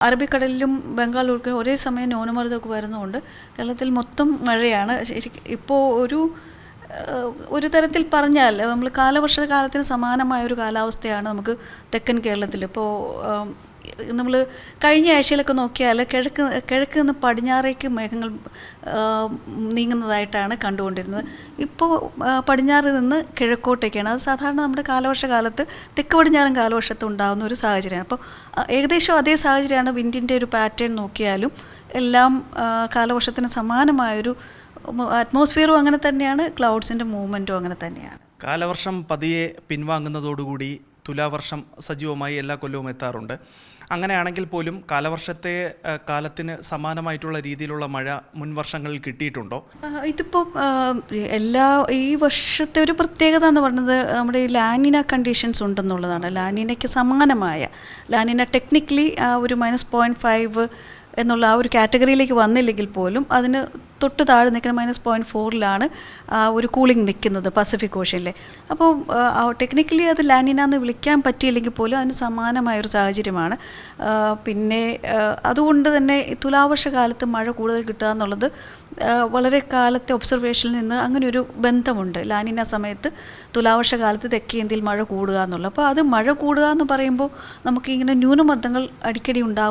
അറബിക്കടലിലും ബംഗാൾ ഉൾക്കടലും ഒരേ സമയം ന്യൂനമർദ്ദമൊക്കെ വരുന്നതുകൊണ്ട് കേരളത്തിൽ മൊത്തം മഴയാണ്. ഇപ്പോൾ ഒരു ഒരു തരത്തിൽ പറഞ്ഞാൽ നമ്മൾ കാലവർഷ കാലത്തിന് സമാനമായ ഒരു കാലാവസ്ഥയാണ് നമുക്ക് തെക്കൻ കേരളത്തിൽ. ഇപ്പോൾ നമ്മൾ കഴിഞ്ഞ ആഴ്ചയിലൊക്കെ നോക്കിയാൽ കിഴക്ക് കിഴക്ക് നിന്ന് പടിഞ്ഞാറേക്ക് മേഘങ്ങൾ നീങ്ങുന്നതായിട്ടാണ് കണ്ടുകൊണ്ടിരുന്നത്. ഇപ്പോൾ പടിഞ്ഞാറ് നിന്ന് കിഴക്കോട്ടേക്കാണ്. അത് സാധാരണ നമ്മുടെ കാലവർഷ കാലത്ത് തെക്ക് പടിഞ്ഞാറൻ കാലവർഷത്ത് ഉണ്ടാകുന്ന ഒരു സാഹചര്യമാണ്. അപ്പോൾ ഏകദേശം അതേ സാഹചര്യമാണ് വിൻഡിന്റെ ഒരു പാറ്റേൺ നോക്കിയാലും എല്ലാം കാലവർഷത്തിന് സമാനമായൊരു അറ്റ്മോസ്ഫിയറും അങ്ങനെ തന്നെയാണ് ക്ലൗഡ്സിന്റെ മൂവ്മെന്റും അങ്ങനെ തന്നെയാണ്. കാലവർഷം പതിയെ പിൻവാങ്ങുന്നതോടുകൂടി തുലാവർഷം സജീവമായി എല്ലാ കൊല്ലവും എത്താറുണ്ട്. അങ്ങനെയാണെങ്കിൽ പോലും കാലവർഷത്തെ കാലത്തിന് സമാനമായിട്ടുള്ള രീതിയിലുള്ള മഴ മുൻവർഷങ്ങളിൽ കിട്ടിയിട്ടുണ്ടോ? ഇതിപ്പോൾ എല്ലാ ഈ വർഷത്തെ ഒരു പ്രത്യേകത എന്ന് പറയുന്നത് നമ്മുടെ ഈ ലാനിന കണ്ടീഷൻസ് ഉണ്ടെന്നുള്ളതാണ്. ലാനിനയ്ക്ക് സമാനമായ ലാനിന ടെക്നിക്കലി ഒരു മൈനസ് പോയിന്റ് ഫൈവ് എന്നുള്ള ആ ഒരു കാറ്റഗറിയിലേക്ക് വന്നില്ലെങ്കിൽ പോലും അതിന് തൊട്ട് താഴെ നിൽക്കുന്ന മൈനസ് പോയിന്റ് ഫോറിലാണ് ഒരു കൂളിംഗ് നിൽക്കുന്നത് പസഫിക് ഓഷ്യനിലെ അപ്പോൾ ടെക്നിക്കലി അത് ലാനിന എന്ന് വിളിക്കാൻ പറ്റിയില്ലെങ്കിൽ പോലും അതിന് സമാനമായ ഒരു സാഹചര്യമാണ്. പിന്നെ അതുകൊണ്ട് തന്നെ തുലാവർഷ കാലത്ത് മഴ കൂടുതൽ കിട്ടുക എന്നുള്ളത് വളരെ കാലത്തെ ഒബ്സർവേഷനിൽ നിന്ന് അങ്ങനെ ഒരു ബന്ധമുണ്ട്. ലാനിന സമയത്ത് തുലാവർഷ കാലത്ത് തെക്കേ ഇന്ത്യയിൽ മഴ കൂടുക എന്നുള്ളത്. അപ്പോൾ അത് മഴ കൂടുക എന്ന് പറയുമ്പോൾ നമുക്ക് ഇങ്ങനെ ന്യൂനമർദ്ദങ്ങൾ അടിക്കടി ഉണ്ടാവും.